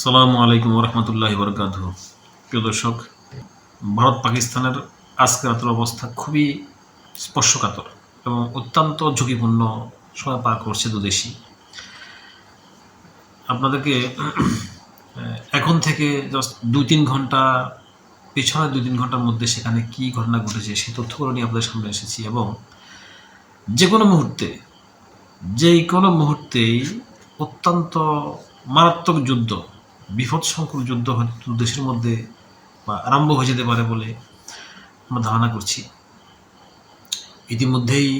সালামু আলাইকুম রহমতুল্লাহ বরকাত প্রিয় দর্শক, ভারত পাকিস্তানের আজকের অবস্থা খুবই স্পর্শকাতর এবং অত্যন্ত ঝুঁকিপূর্ণ, সময় পার করছে দুদেশই। আপনাদেরকে এখন থেকে জাস্ট দুই তিন ঘণ্টা পিছনে দুই তিন ঘণ্টার মধ্যে সেখানে কি ঘটনা ঘটেছে সেই তথ্যগুলো নিয়ে আপনাদের সামনে এসেছি এবং যে কোনো মুহূর্তে, যেই কোনো মুহূর্তেই অত্যন্ত মারাত্মক যুদ্ধ বিপদসংকুল যুদ্ধ হয়তো দেশের মধ্যে বা আরম্ভ হয়ে যেতে পারে বলে আমরা ধারণা করছি। ইতিমধ্যেই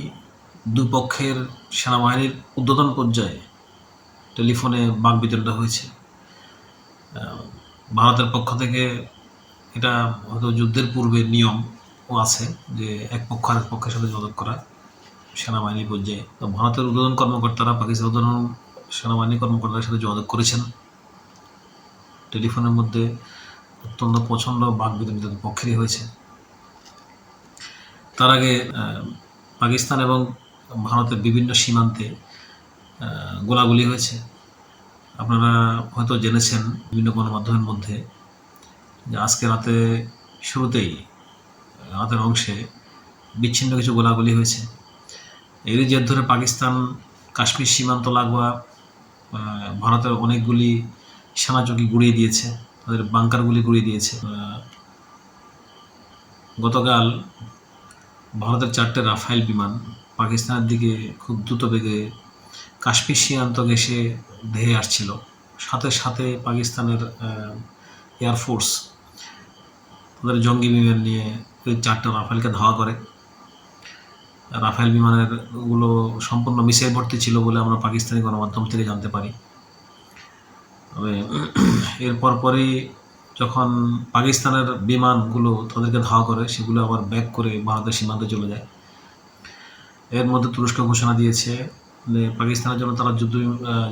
দুই পক্ষের সেনাবাহিনীর উদ্বোধন পর্যায়ে টেলিফোনে বাক বিতরণটা হয়েছে। ভারতের পক্ষ থেকে এটা হয়তো যুদ্ধের পূর্বে নিয়মও আছে যে এক পক্ষ আরেক পক্ষের সাথে যোগাযোগ করা সেনাবাহিনী পর্যায়ে। তো ভারতের উদ্বোধন কর্মকর্তারা পাকিস্তান উদ্বোধন সেনাবাহিনী কর্মকর্তাদের সাথে যোগাযোগ করেছেন। টেলিফোনের মধ্যে অত্যন্ত প্রচণ্ড বাক বিতর্কিত পক্ষেরই হয়েছে। তার আগে পাকিস্তান এবং ভারতের বিভিন্ন সীমান্তে গোলাগুলি হয়েছে। আপনারা হয়তো জেনেছেন বিভিন্ন গণমাধ্যমের মধ্যে যে আজকে রাতে শুরুতেই রাতের অংশে বিচ্ছিন্ন কিছু গোলাগুলি হয়েছে। এরই জের ধরে পাকিস্তান কাশ্মীর সীমান্ত লাগোয়া ভারতের অনেকগুলি সেনা চৌকি গুড়িয়ে দিয়েছে, তাদের বাংকারগুলি গুড়িয়ে দিয়েছে। গতকাল ভারতের চারটে রাফাইল বিমান পাকিস্তানের দিকে খুব দ্রুত বেগে কাশ্মীর সীমান্ত ঘেসে ধেয়ে আসছিল। সাথে সাথে পাকিস্তানের এয়ারফোর্স তাদের জঙ্গি বিমান নিয়ে ওই চারটা রাফাইলকে ধাওয়া করে। রাফাইল বিমানেরগুলো সম্পূর্ণ মিসাইল ভর্তি ছিল বলে আমরা পাকিস্তানি গণমাধ্যম থেকে জানতে পারি। তবে এর পরপরই যখন পাকিস্তানের বিমানগুলো তাদেরকে ধাওয়া করে, সেগুলো আবার ব্যাক করে ভারতের সীমান্তে চলে যায়। এর মধ্যে তুরস্ক ঘোষণা দিয়েছে যে পাকিস্তানের জন্য তারা যুদ্ধ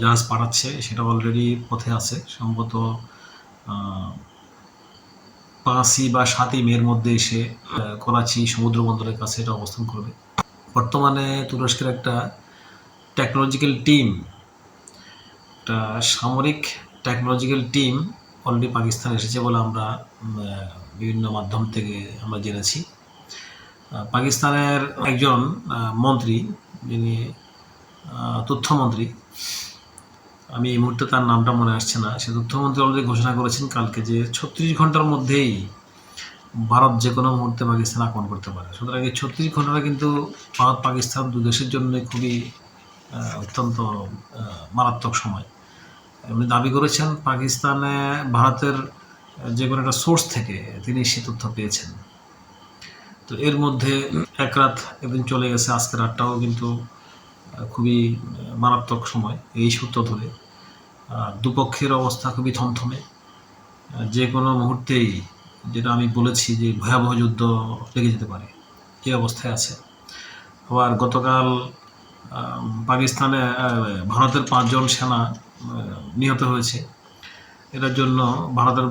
জাহাজ পাঠাচ্ছে, সেটা অলরেডি পথে আছে। সম্ভবত পাঁচই বা সাতই মের মধ্যে এসে করাচি সমুদ্র বন্দরের কাছে এটা অবস্থান করবে। বর্তমানে তুরস্কের একটা টেকনোলজিক্যাল টিম একটা সামরিক টেকনোলজিক্যাল টিম অলরেডি পাকিস্তান এসেছে বলে আমরা বিভিন্ন মাধ্যম থেকে আমরা জেনেছি। পাকিস্তানের একজন মন্ত্রী যিনি তথ্যমন্ত্রী, আমি এই মুহূর্তে তার নামটা মনে আসছে না, সে তথ্যমন্ত্রী অলরেডি ঘোষণা করেছেন কালকে যে ছত্রিশ ঘণ্টার মধ্যেই ভারত যে কোনো মুহূর্তে পাকিস্তান আক্রমণ করতে পারে। সুতরাং এই ছত্রিশ ঘন্টাটা কিন্তু ভারত পাকিস্তান দু দেশের জন্য খুবই অত্যন্ত মারাত্মক সময়। উনি দাবি করেছেন পাকিস্তানে ভারতের যে কোনো একটা সোর্স থেকে তিনি সে তথ্য পেয়েছেন। তো এর মধ্যে এক রাত একদিন চলে গেছে, আজকে রাতটাও কিন্তু খুবই মারাত্মক সময় এই সূত্র ধরে। দুপক্ষের অবস্থা খুবই থমথমে। যে কোনো মুহূর্তেই যেটা আমি বলেছি যে ভয়াবহ যুদ্ধ লেগে যেতে পারে এই অবস্থায় আছে। আবার গতকাল পাকিস্তানে ভারতের পাঁচজন সেনা নিহত হয়েছে। এটার জন্য ভারতের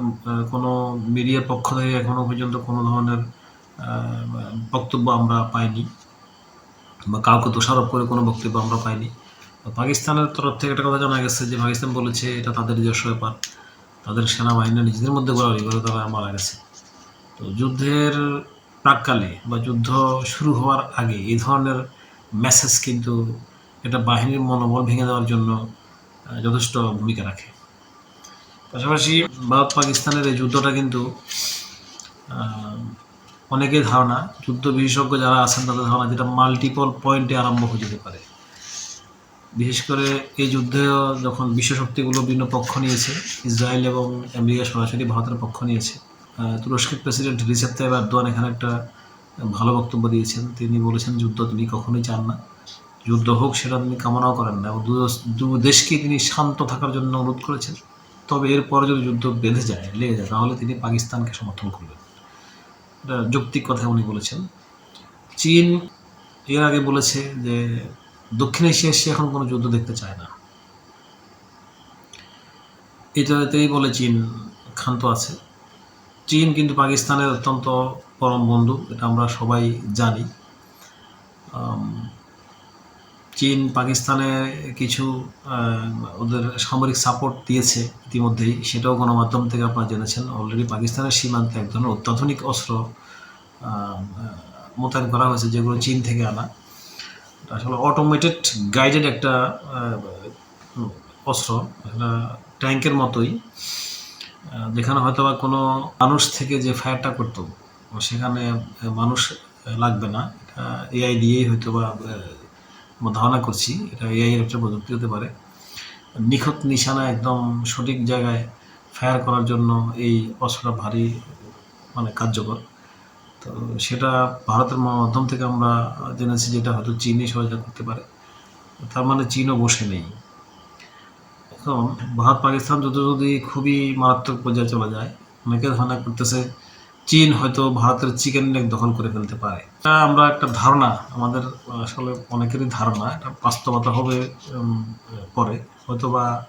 কোনো মিডিয়ার পক্ষ থেকে এখনও পর্যন্ত কোনো ধরনের বক্তব্য আমরা পাইনি বা কাউকে দোষারোপ করে কোনো বক্তব্য আমরা পাইনি। পাকিস্তানের তরফ থেকে একটা কথা জানা গেছে যে পাকিস্তান বলেছে এটা তাদের নিজস্ব ব্যাপার। তাদের সেনাবাহিনী নিজেদের মধ্যে গোলাগুলি করে তারা মারা গেছে। তো যুদ্ধের প্রাককালে বা যুদ্ধ শুরু হওয়ার আগে এই ধরনের মেসেজ কিন্তু এটা বাহিনীর মনোবল ভেঙে দেওয়ার জন্য যথেষ্ট ভূমিকা রাখে। পাশাপাশি ভারত পাকিস্তানের এই যুদ্ধটা কিন্তু অনেকের ধারণা, যুদ্ধ বিশেষজ্ঞ যারা আছেন তাদের ধারণা যেটা মাল্টিপল পয়েন্টে আরম্ভ হয়ে যেতে পারে। বিশেষ করে এই যুদ্ধে যখন বিশ্বশক্তিগুলো বিভিন্ন পক্ষ নিয়েছে, ইসরায়েল এবং আমেরিকা সরাসরি ভারতের পক্ষ নিয়েছে তুরস্কের প্রেসিডেন্ট রিসেপ তাইব এরদোয়ান এখানে একটা ভালো বক্তব্য দিয়েছেন। তিনি বলেছেন, যুদ্ধ তিনি কখনোই চান না। যুদ্ধ হোক, সেটা তিনি কামনাও করেন না। এবং দু- দেশকে তিনি শান্ত থাকার জন্য অনুরোধ করেছেন। তবে এরপরে যদি যুদ্ধ বেঁধে যায়, লেগে যায়, তাহলে তিনি পাকিস্তানকে সমর্থন করবেন। এটা যৌক্তিক কথা উনি বলেছেন। চীন এর আগে বলেছে যে, দক্ষিণ এশিয়ায় সে এখন কোনো যুদ্ধ দেখতে চায় না। এটাতেই বলে চীন ক্ষান্ত আছে। চীন কিন্তু পাকিস্তানের অত্যন্ত পরম বন্ধু, এটা আমরা সবাই জানি। চীন, পাকিস্তানে কিছু ওদের সামরিক সাপোর্ট দিয়েছে ইতিমধ্যেই। সেটাও গণমাধ্যম থেকে আপনারা জেনেছেন। অলরেডি পাকিস্তানের সীমান্তে এক ধরনের অত্যাধুনিক অস্ত্র মোতায়েন করা হয়েছে, যেগুলো চীন থেকে আনা। আসলে অটোমেটেড গাইডেড একটা অস্ত্র। ট্যাঙ্কের মতোই। যেখানে হয়তো বা কোনো মানুষ থেকে যে ফায়ারটা করতো, সেখানে মানুষ লাগবে না। এআই দিয়েই হয়তো বা ধারণা করছি, এটা এআই এর একটা প্রযুক্তি হতে পারে। নিখুঁত নিশানা একদম সঠিক জায়গায় ফায়ার করার জন্য এই অস্ত্রটা ভারী মানে কার্যকর। তো সেটা ভারতের মাধ্যম থেকে আমরা জেনেছি যেটা হয়তো চীনই সহযোগিতা করতে পারে। তার মানে চীনও বসে নেই। এখন ভারত পাকিস্তান যুদ্ধ যদি খুবই মারাত্মক পর্যায়ে চলে যায়, অনেকে ধারণা করতেছে চীন হয়তো ভারতের চিকেন নেক দখল করে ফেলতে পারে। এটা আমরা একটা ধারণা, আমাদের আসলে অনেকেরই ধারণা, এটা বাস্তবতা হবে পরে। হয়তো বা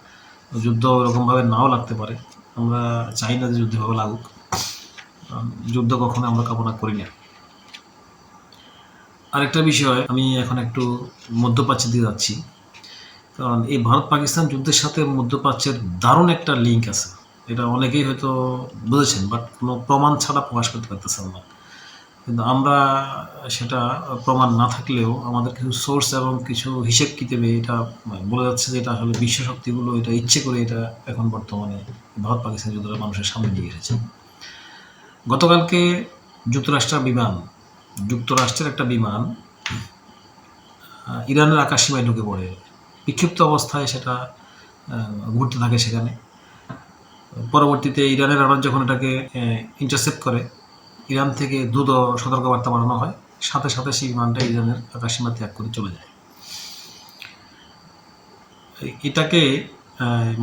যুদ্ধ ওরকমভাবে নাও লাগতে পারে। আমরা চাই না যে যুদ্ধভাবে লাগুক। যুদ্ধ কখনো আমরা কামনা করি না। আরেকটা বিষয়, আমি এখন একটু মধ্যপ্রাচ্যে দিয়ে যাচ্ছি। কারণ এই ভারত পাকিস্তান যুদ্ধের সাথে মধ্যপ্রাচ্যের দারুণ একটা লিঙ্ক আছে। এটা অনেকেই হয়তো বুঝেছেন বাট কোনো প্রমাণ ছাড়া প্রকাশ করতে পারতেছেন না। কিন্তু আমরা সেটা প্রমাণ না থাকলেও আমাদের কিছু সোর্স এবং কিছু হিসেব কিতাবে এটা বলে যাচ্ছে যে এটা আসলে বিশ্ব শক্তিগুলো এটা ইচ্ছে করে এটা এখন বর্তমানে ভারত পাকিস্তান যুদ্ধটা মানুষের সামনে নিয়ে এসেছে। গতকালকে যুক্তরাষ্ট্রের বিমান, যুক্তরাষ্ট্রের একটা বিমান ইরানের আকাশসীমায় ঢুকে পড়ে। বিক্ষিপ্ত অবস্থায় সেটা ঘুরতে থাকে সেখানে। পরবর্তীতে ইরানের রাডার যখন এটাকে ইন্টারসেপ্ট করে, ইরান থেকে দ্রুত সতর্কবার্তা বানানো হয়, সাথে সাথে সেই বিমানটা ইরানের আকাশসীমা ত্যাগ করে চলে যায়। এটাকে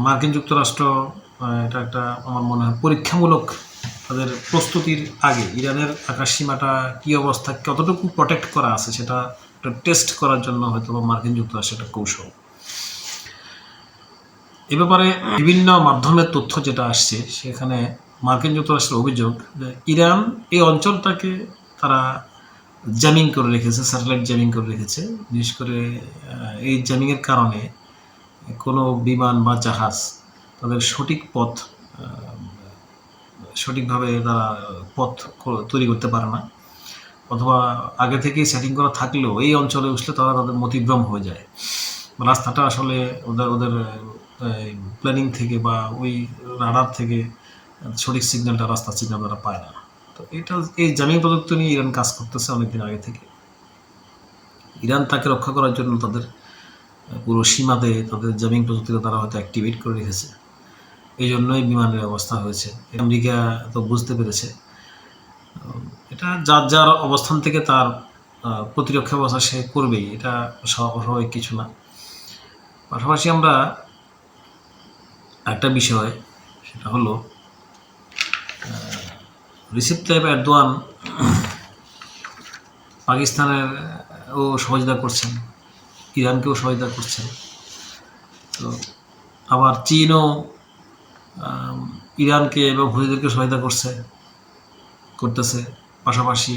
মার্কিন যুক্তরাষ্ট্র এটা একটা আমার মনে হয় পরীক্ষামূলক তাদের প্রস্তুতির আগে, ইরানের আকাশসীমাটা কী অবস্থা, কতটুকু প্রোটেক্ট করা আছে সেটা টেস্ট করার জন্য হয়তো মার্কিন যুক্তরাষ্ট্রের একটা কৌশল। এ ব্যাপারে বিভিন্ন মাধ্যমের তথ্য যেটা আসছে, সেখানে মার্কিন যুক্তরাষ্ট্রের অভিযোগ ইরান এই অঞ্চলটাকে তারা জ্যামিং করে রেখেছে, স্যাটেলাইট জ্যামিং করে রেখেছে। বিশেষ করে এই জ্যামিংয়ের কারণে কোনো বিমান বা জাহাজ তাদের সঠিক পথ সঠিকভাবে তারা পথ তৈরি করতে পারে না। অথবা আগে থেকেই সেটিং করা থাকলেও এই অঞ্চলে উঠলে তারা তাদের মতিভ্রম হয়ে যায়। রাস্তাটা আসলে ওদের ওদের প্ল্যানিং থেকে বা ওই রাডার থেকে সঠিক সিগন্যালটা রাস্তার সিগন্যাল তারা পায় না। তো এটা এই জামিন প্রযুক্তি নিয়ে ইরান কাজ করতেছে অনেকদিন আগে থেকে। ইরান তাকে রক্ষা করার জন্য তাদের পুরো সীমাতে তাদের জামিং প্রযুক্তিকে তারা হয়তো অ্যাক্টিভেট করে রেখেছে। এই জন্যই বিমানের অবস্থা হয়েছে। আমেরিকা তো বুঝতে পেরেছে। এটা যার যার অবস্থান থেকে তার প্রতিরক্ষা ব্যবস্থা সে করবেই। এটা স্বা- অস্বাভাবিক কিছু না। পাশাপাশি আমরা একটা বিষয়, সেটা হলো রিসিপ তাইব এরদোয়ান পাকিস্তানের, ও সহযোগিতা করছেন, ইরানকেও সহযোগিতা করছেন। তো আবার চীনও ইরানকে এবং হুদিদেরকে সহায়তা করছে, করতেছে। পাশাপাশি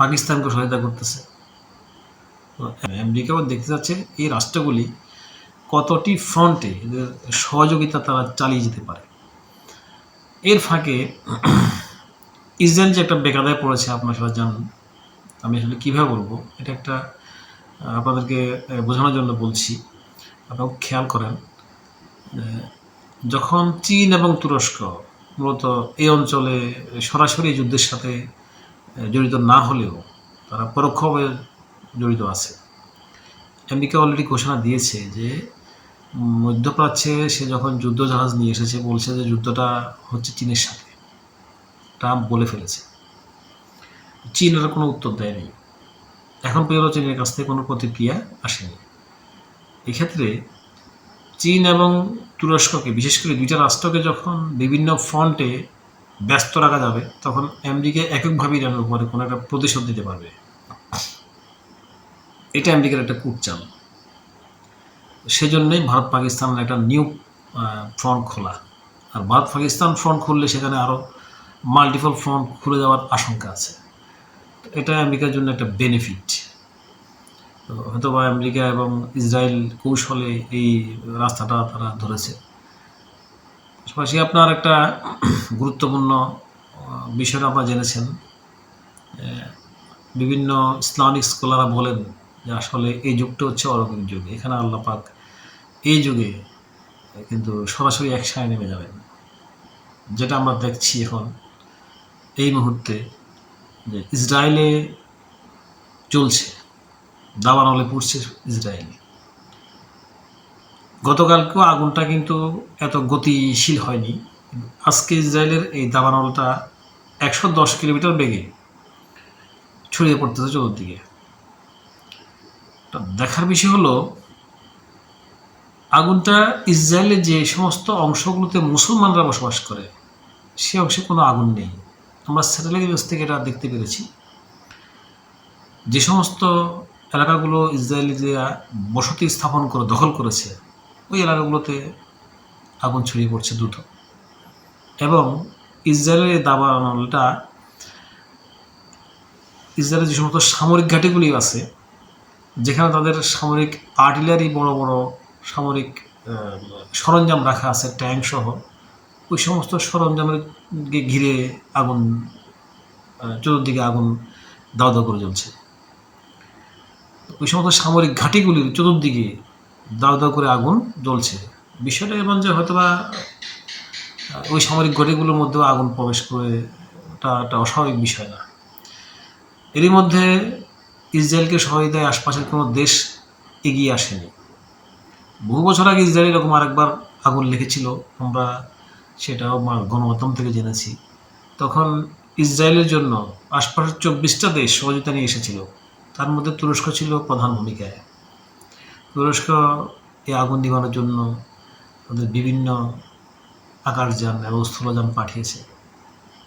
পাকিস্তানকে সহায়তা করতেছে। আমেরিকাও দেখতে যাচ্ছে এই রাষ্ট্রগুলি কতটি ফ্রন্টে সহযোগিতা তারা চালিয়ে যেতে পারে। এর ফাঁকে ইসরায়েল যে একটা বেকাদায় পড়েছে, আপনারা সবাই জানেন। আমি আসলে কীভাবে বলব? এটা একটা আপনাদেরকে বোঝানোর জন্য বলছি। আপনারা খেয়াল করেন যখন চীন এবং তুরস্ক মূলত এই অঞ্চলে সরাসরি যুদ্ধের সাথে জড়িত না হলেও তারা পরোক্ষভাবে জড়িত আছে। আমেরিকা অলরেডি ঘোষণা দিয়েছে যে মধ্যপ্রাচ্যে সে যখন যুদ্ধ জাহাজ নিয়ে এসেছে, বলছে যে যুদ্ধটা হচ্ছে চীনের সাথে। ট্রাম্প বলে ফেলেছে। চীন এর কোনো উত্তর দেয়নি। এখন পর্যন্ত চীনের কাছ থেকে কোনো প্রতিক্রিয়া আসেনি। এক্ষেত্রে চীন এবং তুরস্ককে, বিশেষ করে দুইটা রাষ্ট্রকে যখন বিভিন্ন ফ্রন্টে ব্যস্ত রাখা যাবে, তখন আমেরিকা এককভাবে ইরানের উপরে কোনো একটা প্রতিশোধ দিতে পারবে। এটা আমেরিকার একটা কূটচাল। সেজন্যই ভারত পাকিস্তানের একটা নিউ ফ্রন্ট খোলা। আর ভারত পাকিস্তান ফ্রন্ট খুললে সেখানে আরও মাল্টিপল ফ্রন্ট খুলে যাওয়ার আশঙ্কা আছে। এটা আমেরিকার জন্য একটা বেনিফিট হয়তো বা আমেরিকা এবং ইসরায়েল কৌশলে এই রাস্তাটা তারা ধরেছে। পাশাপাশি আপনার একটা গুরুত্বপূর্ণ বিষয়টা আপনারা জেনেছেন বিভিন্ন ইসলামিক স্কলাররা বলেন যে আসলে এই যুগটা হচ্ছে অলৌকিক যুগ। এখানে আল্লাহ পাক এই যুগে কিন্তু সরাসরি এক একসাথে নেমে যাবেন। যেটা আমরা দেখছি এখন, এই মুহূর্তে যে ইসরায়েলে চলছে, দাবানলে পড়ছে ইসরায়েল। গতকালকেও আগুনটা কিন্তু এত গতিশীল হয়নি। আজকে ইসরায়েলের এই দাবানলটা একশো দশ কিলোমিটার বেগে ছড়িয়ে পড়তেছে চতুর্দিকে। দেখার বিষয় হলো আগুনটা ইসরায়েলের যে সমস্ত অংশগুলোতে মুসলমানরা বসবাস করে, সে অংশে কোনো আগুন নেই। আমরা স্যাটেলাইট ইমেজ থেকে এটা দেখতে পেরেছি। যে সমস্ত এলাকাগুলো ইসরায়েলিরা বসতি স্থাপন করে, দখল করেছে, ওই এলাকাগুলোতে আগুন ছড়িয়ে পড়ছে দ্রুত। এবং ইসরায়েলের দাবানলটা ইসরায়েলের যে সমস্ত সামরিক ঘাঁটিগুলি আছে, যেখানে তাদের সামরিক আর্টিলারি বড় বড় সামরিক সরঞ্জাম রাখা আছে, ট্যাঙ্ক সহ। ওই সমস্ত সরঞ্জামের ঘিরে আগুন চতুর্দিকে আগুন দাও করে জ্বলছে। ওই সমস্ত সামরিক ঘাঁটিগুলির চতুর্দিকে দাও দাও করে আগুন জ্বলছে। বিষয়টা এমন যে হয়তোবা ওই সামরিক ঘাঁটিগুলোর মধ্যেও আগুন প্রবেশ করে ওটা একটা অস্বাভাবিক বিষয় না। এরই মধ্যে ইসরায়েলকে সহযোগিতায় আশপাশের কোনো দেশ এগিয়ে আসেনি। বহু বছর আগে ইসরায়েল এরকম আরেকবার আগুন লেগেছিল, আমরা সেটাও গণমাধ্যম থেকে জেনেছি। তখন ইসরায়েলের জন্য আশপাশের চব্বিশটা দেশ সহযোগিতা নিয়ে এসেছিল। তার মধ্যে তুরস্ক ছিল প্রধান ভূমিকায়। তুরস্ক এই আগুন নিবানোর জন্য তাদের বিভিন্ন আকাশযান এবং স্থলযান পাঠিয়েছে।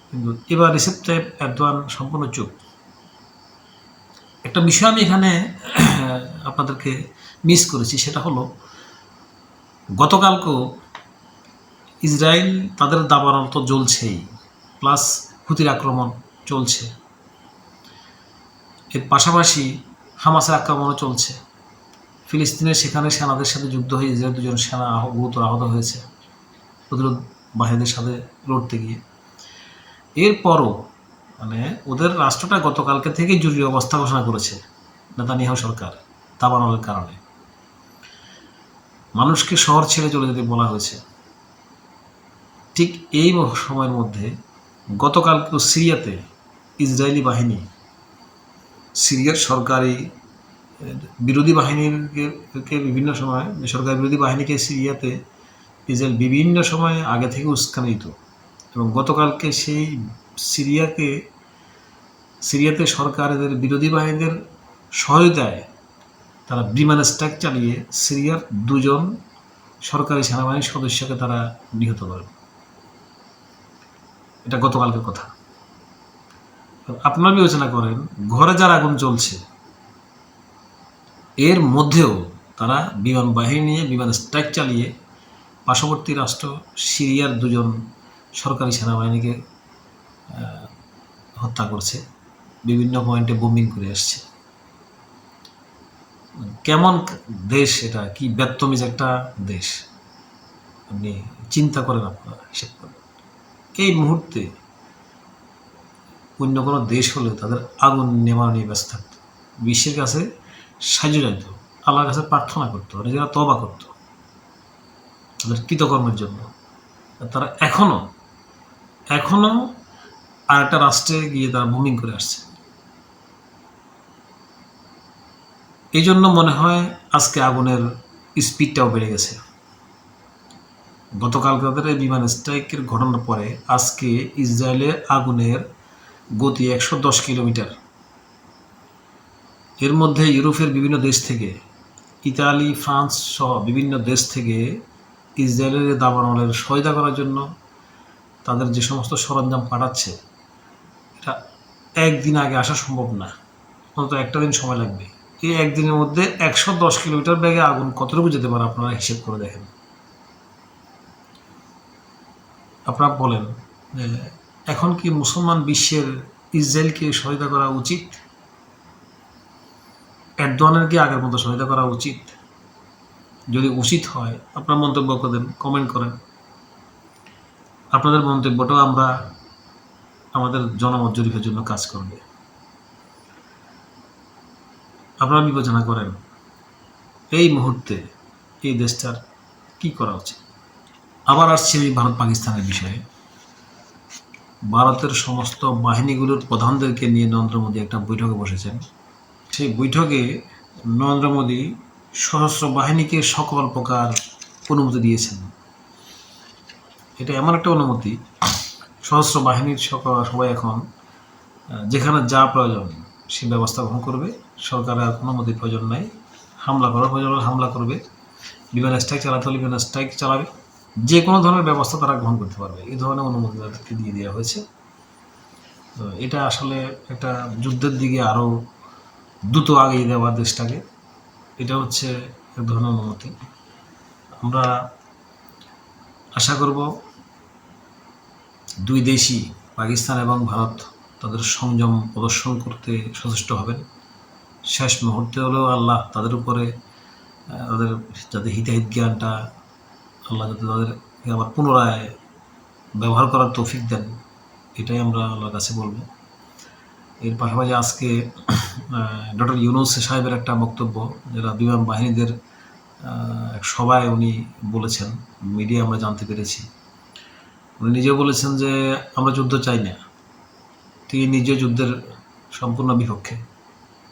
কিন্তু এবার রিসেপ টাইপ এরদোয়ান সম্পূর্ণ চুপ। একটা বিষয় আমি এখানে আপনাদেরকে মিস করেছি, সেটা হলো গতকালকেও ইসরায়েল তাদের দাবানল তো জ্বলছেই, প্লাস হুতির আক্রমণ চলছে। এর পাশাপাশি হামাসের আক্রমণও চলছে। ফিলিস্তিনের সেখানে সেনাদের সাথে যুদ্ধ হয়ে ইসরায়েল দুজন সেনা গুরুতর আহত হয়েছে প্রতিরোধ বাহিনীদের সাথে লড়তে গিয়ে। এরপরও মানে ওদের রাষ্ট্রটা গতকালকে থেকে জরুরি অবস্থা ঘোষণা করেছে নেতানিয়াহু সরকার, দাবানলের কারণে। মানুষকে শহর ছেড়ে চলে যেতে বলা হয়েছে। ঠিক এই সময়ের মধ্যে গতকাল সিরিয়াতে ইসরায়েলি বাহিনী, সিরিয়ার সরকারি, বিরোধী বাহিনীকে বিভিন্ন সময়, সরকার বিরোধী বাহিনীকে সিরিয়াতে ইসরায়েল বিভিন্ন সময় আগে থেকে উস্কানি দিত এবং গতকালকে সেই সিরিয়াকে, সিরিয়াতে সরকারের বিরোধী বাহিনীদের সহায়তায় তারা বিমান স্ট্রাইক চালিয়ে সিরিয়ার দুজন সরকারি সেনাবাহিনীর সদস্যকে তারা নিহত করে। এটা গতকালকের কথা। আপনারা বিবেচনা করেন, ঘরে যার আগুন চলছে এর মধ্যেও তারা বিমান বাহিনী নিয়ে বিমান স্ট্রাইক চালিয়ে পার্শ্ববর্তী রাষ্ট্র সিরিয়ার দুজন সরকারি সেনাবাহিনীকে হত্যা করছে, বিভিন্ন পয়েন্টে বোমিং করে আসছে। কেমন দেশ এটা? কি ব্যর্থমিজ একটা দেশ? আপনি চিন্তা করেন আপনারা, হিসেব করেন। এই মুহূর্তে অন্য কোনো দেশ হলে তাদের আগুন নেওয়া নিয়ে ব্যস্ত থাকতো? বিশ্বের কাছে সাহায্য চাইত, আল্লাহর কাছে প্রার্থনা করতো, নিজেরা তবা করতো, তাদের কৃতকর্মের জন্য। তারা এখনও এখনও আর একটা রাষ্ট্রে গিয়ে তারা বুমিং করে আসছে। এই জন্য মনে হয় আজকে আগুনের স্পিডটাও বেড়ে গেছে। গতকাল তাদের এই বিমান স্ট্রাইকের ঘটনার পরে আজকে ইসরায়েলের আগুনের গতি একশো দশ কিলোমিটার। এর মধ্যে ইউরোপের বিভিন্ন দেশ থেকে, ইতালি, ফ্রান্স সহ বিভিন্ন দেশ থেকে ইসরায়েলের দাবানলের সহায়তা করার জন্য তাদের যে সমস্ত সরঞ্জাম পাঠাচ্ছে, এটা একদিন আগে আসা সম্ভব না। অন্তত একটা দিন সময় লাগবে। এই একদিনের মধ্যে একশো দশ কিলোমিটার ব্যাগে আগুন কতটুকু যেতে পারে আপনারা হিসেব করে দেখেন। আপনারা বলেন, যে এখন কি মুসলমান বিশ্বের ইসরায়েলকে সহায়তা করা উচিত? এরদোয়ানের কি আগের মতো সহায়তা করা উচিত? যদি উচিত হয়, আপনার মন্তব্য করেন কমেন্ট করেন। আপনাদের মন্তব্যটাও আমরা আমাদের জনমত জরিপের জন্য কাজ করবে। আপনারা বিবেচনা করেন, এই মুহূর্তে এই দেশটার কি করা উচিত? আবার আসছি এই ভারত পাকিস্তানের বিষয়ে। ভারতের সমস্ত বাহিনীগুলোর প্রধানদেরকে নিয়ে নরেন্দ্র মোদী একটা বৈঠকে বসেছেন। সেই বৈঠকে নরেন্দ্র মোদী সশস্ত্র বাহিনীকে সকল প্রকার অনুমতি দিয়েছেন। এটা এমন একটা অনুমতি, সশস্ত্র বাহিনীর সকল সবাই এখন যেখানে যা প্রয়োজন সে ব্যবস্থা গ্রহণ করবে। সরকারের আর কোনো অনুমতির প্রয়োজন নাই। হামলা করার প্রয়োজন হামলা করবে। বিমান স্ট্রাইক চালাতে হলে বিমান স্ট্রাইক চালাবে। যে কোনো ধরনের ব্যবস্থা তারা গ্রহণ করতে পারবে। এই ধরনের অনুমতি তাদেরকে দিয়ে দেওয়া হয়েছে। তো এটা আসলে একটা যুদ্ধের দিকে আরও দ্রুত আগিয়ে দেওয়া দেশটাকে। এটা হচ্ছে এক ধরনের অনুমতি। আমরা আশা করব দুই দেশই, পাকিস্তান এবং ভারত, তাদের সংযম প্রদর্শন করতে সচেষ্ট হবেন। শেষ মুহূর্তে হলেও আল্লাহ তাদের উপরে তাদের যাদের হিতাহিত জ্ঞানটা, আল্লাহ যাতে তাদের আবার পুনরায় ব্যবহার করার তৌফিক দেন, এটাই আমরা আল্লাহর কাছে বলব। এর পাশাপাশি আজকে ডক্টর ইউনুস সাহেবের একটা বক্তব্য, যেটা বিমান বাহিনীদের এক সভায় উনি বলেছেন, মিডিয়া আমরা জানতে পেরেছি। উনি নিজেও বলেছেন যে, আমরা যুদ্ধ চাই না। তিনি নিজে যুদ্ধের সম্পূর্ণ বিপক্ষে।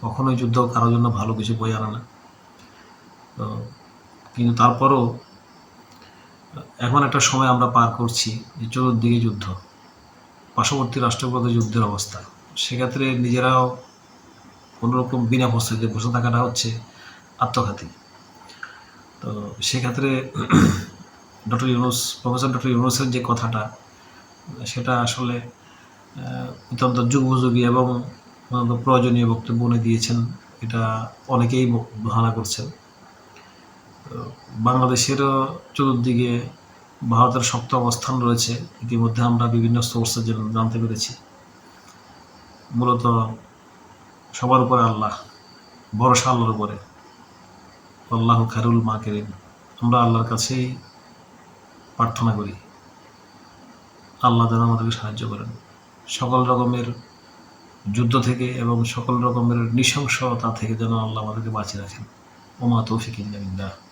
কখনোই যুদ্ধ কারোর জন্য ভালো কিছু বই আনে না। তো কিন্তু তারপরও, এখন একটা সময় আমরা পার করছি যে চতুর্দিকে যুদ্ধ, পার্শ্ববর্তী রাষ্ট্রগুলোতে যুদ্ধের অবস্থা। সেক্ষেত্রে নিজেরাও কোনোরকম বিনা প্রস্তুতিতে বসে থাকাটা হচ্ছে আত্মঘাতী। তো সেক্ষেত্রে ডক্টর ইউনুস, প্রফেসর ডক্টর ইউনুসের যে কথাটা, সেটা আসলে অত্যন্ত যুগোপযোগী এবং প্রয়োজনীয় বক্তব্য উনি দিয়েছেন, এটা অনেকেই ধারণা করছেন। বাংলাদেশেরও চতুর্দিকে ভারতের শক্ত অবস্থান রয়েছে, ইতিমধ্যে আমরা বিভিন্ন সোর্সে জানতে পেরেছি। মূলত সবার উপরে আল্লাহ, ভরসা আল্লাহর উপরে। আল্লাহ খারুল মা কেরিম আমরা আল্লাহর কাছেই প্রার্থনা করি। আল্লাহ যেন আমাদেরকে সাহায্য করেন। সকল রকমের যুদ্ধ থেকে এবং সকল রকমের নৃশংসতা থেকে যেন আল্লাহ আমাদেরকে বাঁচিয়ে রাখেন। ওমা তৌফিক ইল্লা